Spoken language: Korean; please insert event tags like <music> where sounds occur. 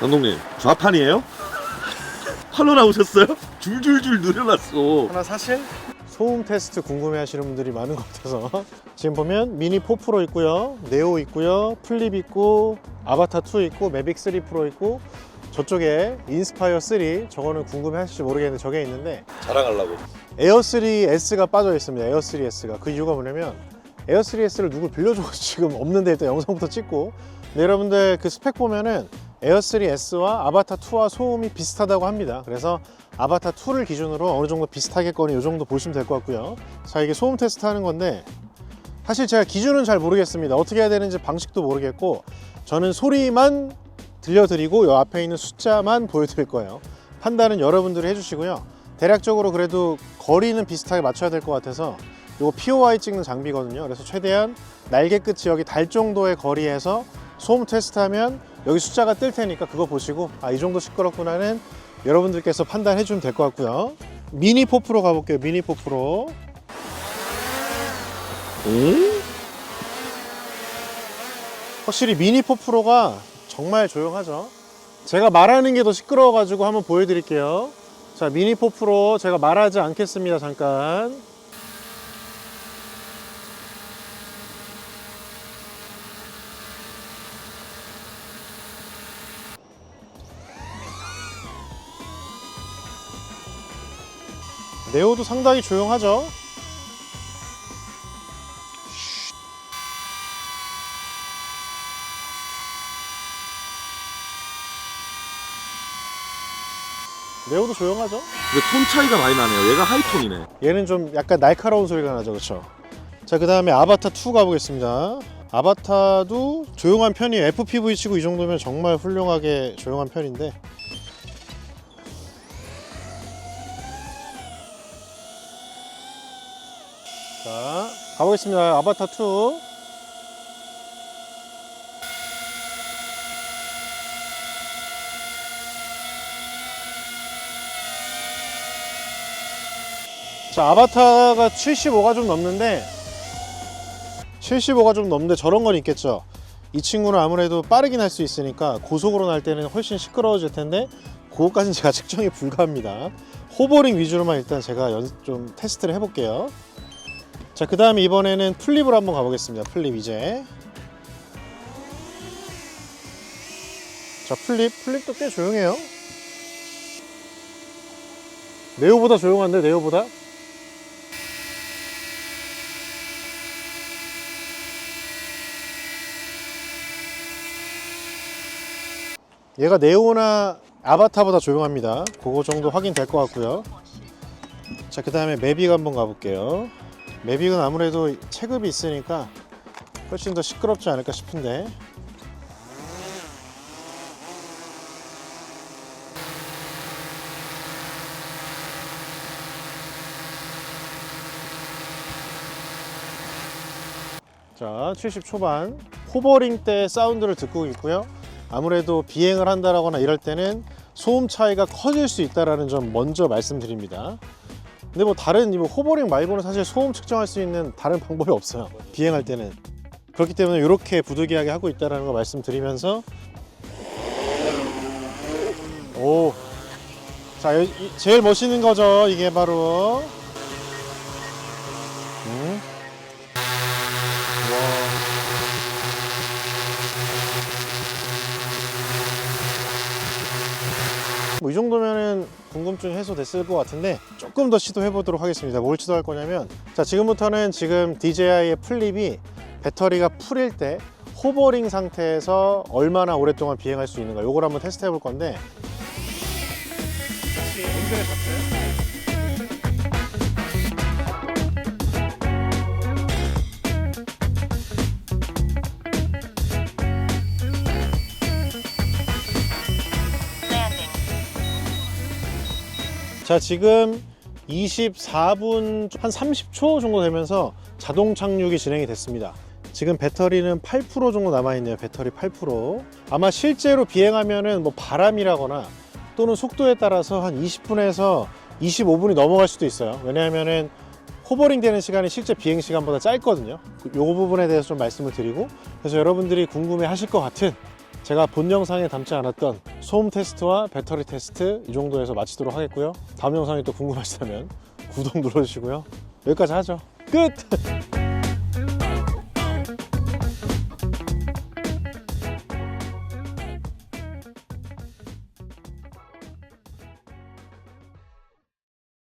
감독님. 좌판이에요? <laughs> 팔로 나오셨어요? 줄줄줄 늘어났어. 하나 사실? 소음 테스트 궁금해 하시는 분들이 많은 것 같아서. 지금 보면 미니 4 프로 있고요 네오 있고요 플립 있고 아바타 2 있고 매빅 3 프로 있고 저쪽에 인스파이어 3 저거는 궁금해 하실지 모르겠는데 저게 있는데. 자랑하려고. 에어 3S가 빠져 있습니다 에어 3S가. 그 이유가 뭐냐면 에어 3S를 누굴 빌려줘서 <laughs> 지금 없는데 일단 영상부터 찍고. 근데 여러분들 그 스펙 보면은 에어 3S와 아바타 2와 소음이 비슷하다고 합니다. 그래서 아바타 2를 기준으로 어느 정도 비슷하겠거니 이 정도 보시면 될 것 같고요. 자 이게 소음 테스트 하는 건데 사실 제가 기준은 잘 모르겠습니다. 어떻게 해야 되는지 방식도 모르겠고 저는 소리만 들려드리고 이 앞에 있는 숫자만 보여드릴 거예요. 판단은 여러분들이 해주시고요. 대략적으로 그래도 거리는 비슷하게 맞춰야 될 것 같아서 이거 POI 찍는 장비거든요. 그래서 최대한 날개 끝이 여기 달 정도의 거리에서 소음 테스트하면 여기 숫자가 뜰 테니까 그거 보시고 아 이 정도 시끄럽구나는 여러분들께서 판단해 주면 될 것 같고요. 미니 4 프로 가볼게요 미니 4 프로. 오? 확실히 미니 4 프로가 정말 조용하죠? 제가 말하는 게 더 시끄러워 가지고 한번 보여드릴게요. 자 미니 4 프로 제가 말하지 않겠습니다 잠깐 네오도 상당히 조용하죠? 네오도 조용하죠? 근데 톤 차이가 많이 나네요. 얘가 하이톤이네. 얘는 좀 약간 날카로운 소리가 나죠 그렇죠? 자 그 다음에 아바타 2 가보겠습니다. 아바타도 조용한 편이에요. FPV 치고 이 정도면 정말 훌륭하게 조용한 편인데 가보겠습니다. 아바타 2 자 아바타가 75가 좀 넘는데 75가 좀 넘는데 저런 건 있겠죠. 이 친구는 아무래도 빠르긴 할 수 있으니까 고속으로 날 때는 훨씬 시끄러워질 텐데 그거까지는 제가 <laughs> 측정이 불가합니다. 호버링 위주로만 일단 제가 연, 좀 테스트를 해볼게요 자 그 다음에 이번에는 플립을 한번 가보겠습니다 플립 이제 자 플립 플립도 꽤 조용해요 네오보다 조용한데 네오보다 얘가 네오나 아바타보다 조용합니다. 그거 정도 확인될 것 같고요. 자, 그 다음에 매빅 한번 가볼게요. 매빅은 아무래도 체급이 있으니까 훨씬 더 시끄럽지 않을까 싶은데. 자, 70 초반 호버링 때 사운드를 듣고 있고요. 아무래도 비행을 한다거나 이럴 때는 소음 차이가 커질 수 있다라는 점 먼저 말씀드립니다. 근데 뭐 다른 뭐 호버링 말고는 사실 소음 측정할 수 있는 다른 방법이 없어요. 비행할 때는 그렇기 때문에 이렇게 부득이하게 하고 있다라는 거 말씀드리면서 오, 자 제일 멋있는 거죠. 이게 바로 음. 와. 뭐이 정도면은 궁금증 해소됐을 것 같은데 조금 더 시도해 보도록 하겠습니다. 뭘 시도할 거냐면 자 지금부터는 지금 DJI의 플립이 배터리가 풀일 때 호버링 상태에서 얼마나 오랫동안 비행할 수 있는가 요걸 한번 테스트 해볼 건데 다시 연결해 봤어요? 자 지금 24분 한 30초 정도 되면서 자동 착륙이 진행이 됐습니다. 지금 배터리는 8% 정도 남아있네요. 배터리 8% 아마 실제로 비행하면은 뭐 바람이라거나 또는 속도에 따라서 한 20분에서 25분이 넘어갈 수도 있어요. 왜냐하면은 호버링 되는 시간이 실제 비행 시간보다 짧거든요. 그- 요 부분에 대해서 좀 말씀을 드리고 그래서 여러분들이 궁금해 하실 것 같은 제가 본 영상에 담지 않았던 소음 테스트와 배터리 테스트 이 정도에서 마치도록 하겠고요. 다음 영상이 또 궁금하시다면 구독 눌러주시고요. 여기까지 하죠. 끝!